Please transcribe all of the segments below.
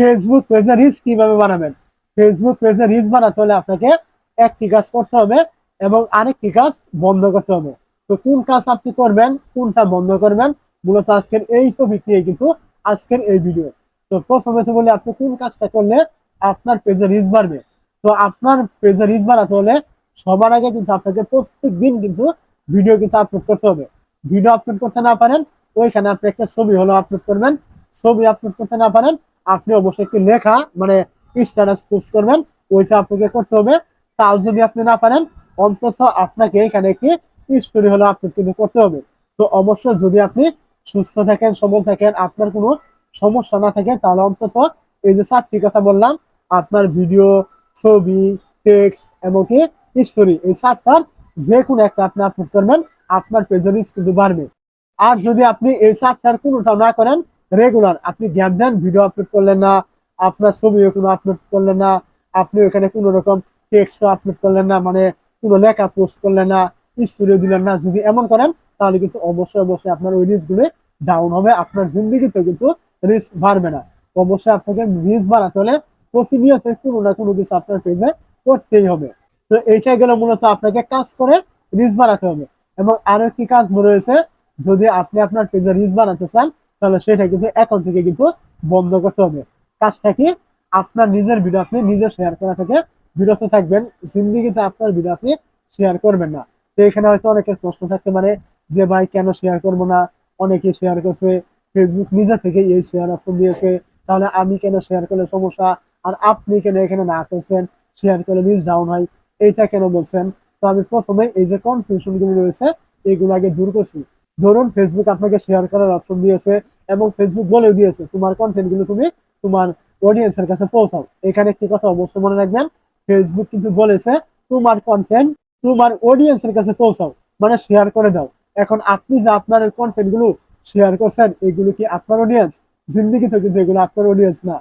Facebook পেজে rich কীভাবে বানাবেন? ফেসবুক পেজে রিচ বানাতে হলে আপনাকে একটি কাজ করতে হবে এবং আরেকটি কাজ বন্ধ করতে হবে। তো কোন কাজ আপনি করবেন, কোনটা বন্ধ করবেন? মূলত আজকের এই টপিক নিয়ে কিন্তু আজকের এই ভিডিও তো প্রথমে তো বলি, আপনি কোন কাজটা করলে আপনার পেজে রিচ বাড়বে? তো আপনার পেজে রিচ বাড়াতে হলে সবার আগে কিন্তু আপনাকে প্রত্যেক দিন কিন্তু ভিডিও কিন্তু আপলোড করতে হবে। ভিডিও আপলোড করতে না পারেন, ওইখানে আপনি একটা ছবি হলো আপলোড করবেন। ছবি আপলোড করতে না পারেন আপনি অবশ্যই একটি লেখা মানে স্ট্যাটাস পোস্ট করবেন, ওইটা আপনাকে করতে হবে। তাও যদি আপনি না পারেন, অন্তত আপনাকে এখানে একটি স্টোরি হলো আপলোড কিন্তু করতে হবে। তো অবশ্যই যদি আপনি সুস্থ থাকেন, সবল থাকেন, আপনার কোনো সমস্যা না থাকে, তাহলে অন্তত এই যে চারটি কথা বললাম, আপনার ভিডিও ছবি টেক্সট এমনকি স্টোরি এই চারটার যে কোনো একটা আপনি আপলোড করবেন, আপনার পেজের কিন্তু বাড়বে। আর যদি আপনি এই চারটার কোনোটাও না করেন রেগুলার আপনি জ্ঞান দেন ভিডিও আপলোড করলেন না, আপনার ছবিও কোনো আপলোড করলেন না, আপনি ওখানে কোনো রকম টেক্সট আপলোড করলেন না মানে কোনো লেখা পোস্ট করলেন না স্টোরিও দিলেন না, যদি এমন করেন, তাহলে কিন্তু অবশ্যই অবশ্যই আপনার ওই রিস্কগুলো ডাউন হবে, আপনার জিন্দিগিতে কিন্তু রিস্ক বাড়বে না। অবশ্যই আপনাকে রিস্ক বাড়াতে হলে প্রতিনিয়ত কোনো না কোনো কিছু আপনার পেজে করতেই হবে। তো এইটা গেলে মূলত আপনাকে কাজ করে রিস্ক বাড়াতে হবে। এবং আরও কি কাজ রয়েছে, যদি আপনি আপনার পেজে রিস্ক বানাতে চান তাহলে সেটা কিন্তু এখন থেকে কিন্তু বন্ধ করতে হবে। কাজটা কি? আপনার নিজের ভিডিও আপনি নিজে শেয়ার করা থেকে বিরত থাকবেন। জিন্দিগিতে আপনার ভিডিও আপনি শেয়ার করবেন না। তো এখানে হয়তো অনেকের প্রশ্ন থাকতে পারে যে, ভাই, কেন শেয়ার করব না? অনেকে শেয়ার করছে ফেসবুক নিজে থেকে এই শেয়ার অপশন দিয়েছে। তাহলে আমি কেন শেয়ার করলে সমস্যা? আর আপনি কেন এখানে না করছেন? শেয়ার করলে রিচ ডাউন হয়। এইটা কেন বলছেন? তো আমি প্রথমে এই যে কনফিউশনগুলো রয়েছে, এগুলো আগে দূর করছি। ধরুন ফেসবুক আপনাকে শেয়ার করার অপশন দিয়েছে এবং ফেসবুক বলে দিয়েছে, তোমার কন্টেন্টগুলো তুমি তোমার অডিয়েন্সের কাছে পৌঁছাও। এখানে একটি কথা অবশ্যই মনে রাখবেন ফেসবুক কিন্তু বলেছে, তোমার কন্টেন্ট তোমার অডিয়েন্সের কাছে পৌঁছাও মানে শেয়ার করে দাও। এখন আপনি যে আপনার কন্টেন্টগুলো শেয়ার করছেন, এগুলো কি আপনার অডিয়েন্স জিন্দিগিতে কিন্তু এগুলো আপনার অডিয়েন্স না।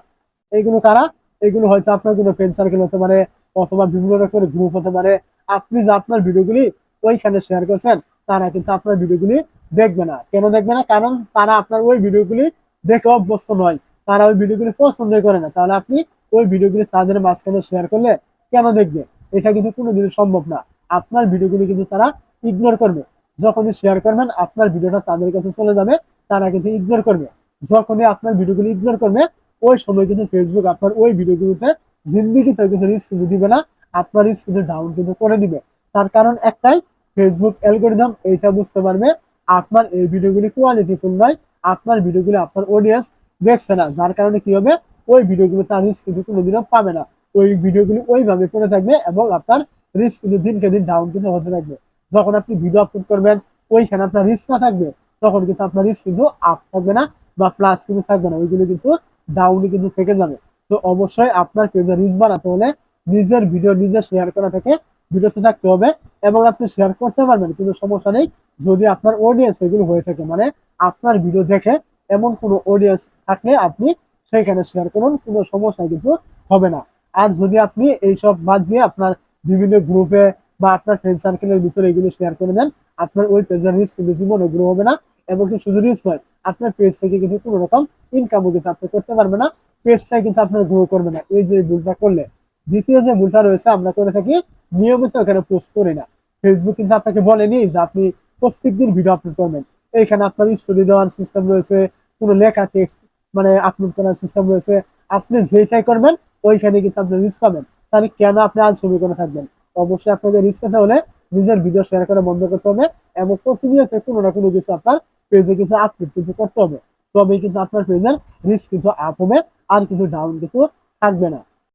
এগুলো কারা? এগুলো হয়তো আপনার কোনো ফ্রেন্ড সার্কেল হতে পারে অথবা বিভিন্ন রকমের গ্রুপ হতে পারে। আপনি যে আপনার ভিডিওগুলি ওইখানে শেয়ার করছেন তারা কিন্তু আপনার ভিডিওগুলি দেখবে না। কেন দেখবে না? কারণ তারা আপনার ওই ভিডিওগুলি দেখে অভ্যস্ত নয়। তারা ওই ভিডিওগুলি পছন্দ করে না। তাহলে আপনি ওই ভিডিওগুলি তাদের মাঝখানে শেয়ার করলে কেন দেখবে? এটা কিন্তু কোনোদিনই সম্ভব না। আপনার ভিডিওগুলি কিন্তু তারা ইগনোর করবে। যখনই শেয়ার করবেন, আপনার ভিডিওটা তাদের কাছে চলে যাবে, তারা কিন্তু ইগনোর করবে। যখনই আপনার ভিডিওগুলি ইগনোর করবে, ওই সময় কিন্তু ফেসবুক আপনার ওই ভিডিওগুলোতে জিন্দিগিতে কিন্তু রিস্ক কিন্তু দিবে না। আপনার রিস্ক কিন্তু ডাউন কিন্তু করে দিবে। তার কারণ একটাই ফেসবুক অ্যালগোরিদম এইটা বুঝতে পারবে। আপনার এই ভিডিওগুলি কোয়ালিটিফুল নয়, আপনার ভিডিওগুলি আপনার অডিয়েন্স দেখছে না। যার কারণে কি হবে? ওই ভিডিওগুলো তার রিস্ক কিন্তু কোনোদিনও পাবে না। ওই ভিডিওগুলি ওইভাবে পড়ে থাকবে এবং আপনার রিস্ক কিন্তু দিনকে দিন ডাউন কিন্তু হতে থাকবে। যখন আপনি ভিডিও আপলোড করবেন, ওইখানে আপনার রিস্ক না থাকবে, তখন কিন্তু আপনার রিস্ক কিন্তু আপ থাকবে না বা প্লাস কিন্তু থাকবে না। ওইগুলো কিন্তু ডাউনই কিন্তু থেকে যাবে। তো অবশ্যই আপনার পেজে রিচ বানাতে হলে নিজের ভিডিও নিজে শেয়ার করা থেকে বিরত থাকতে হবে। এবং আপনি শেয়ার করতে পারবেন কিন্তু সমস্যা নেই। যদি আপনার অডিয়েন্স এগুলো হয়ে থাকে মানে আপনার ভিডিও দেখে এমন কোনো অডিয়েন্স থাকলে আপনি সেখানে শেয়ার করুন, কোনো সমস্যা কিন্তু হবে না। আর যদি আপনি এইসব বাদ দিয়ে আপনার বিভিন্ন গ্রুপে বা আপনার ফ্রেন্ড সার্কেলের ভিতরে এগুলো শেয়ার করে দেন, আপনার ওই পেজের রিস্ক কিন্তু জীবনে গ্রো হবে না। এবং শুধু রিস্ক নয়, আপনার পেজ থেকে কিন্তু কোনো রকম ইনকামও কিন্তু আপনি করতে পারবে না। পেজটা কিন্তু আপনার গ্রো করবে না। এই যে ভুলটা করলে, দ্বিতীয় যে ভুলটা রয়েছে, আমরা করে থাকি নিয়মিত এখানে পোস্ট করি না। ফেসবুক কিন্তু আপনাকে বলেনি যে আপনি প্রত্যেকদিন ভিডিও আপলোড করবেন। এইখানে আপনার স্টোরি দেওয়ার সিস্টেম রয়েছে, কোনো লেখা টেক্সট মানে আপলোড করার সিস্টেম রয়েছে। আপনি যেটাই করবেন, ওইখানে কিন্তু আপনি রিস্ক পাবেন। তাহলে কেন আপনি ছবি করে থাকবেন? অবশ্যই আপনাকে রিস্ক পেতে হলে নিজের ভিডিও শেয়ার করা বন্ধ করতে হবে এবং প্রতিনিয়ত কোনো না কোনো কিছু আপনার পেজে কিন্তু আপলোড কিন্তু করতে হবে। তবেই কিন্তু আপনার পেজের রিস্ক কিন্তু আপ হবে, আর কিন্তু ডাউন কিন্তু থাকবে না।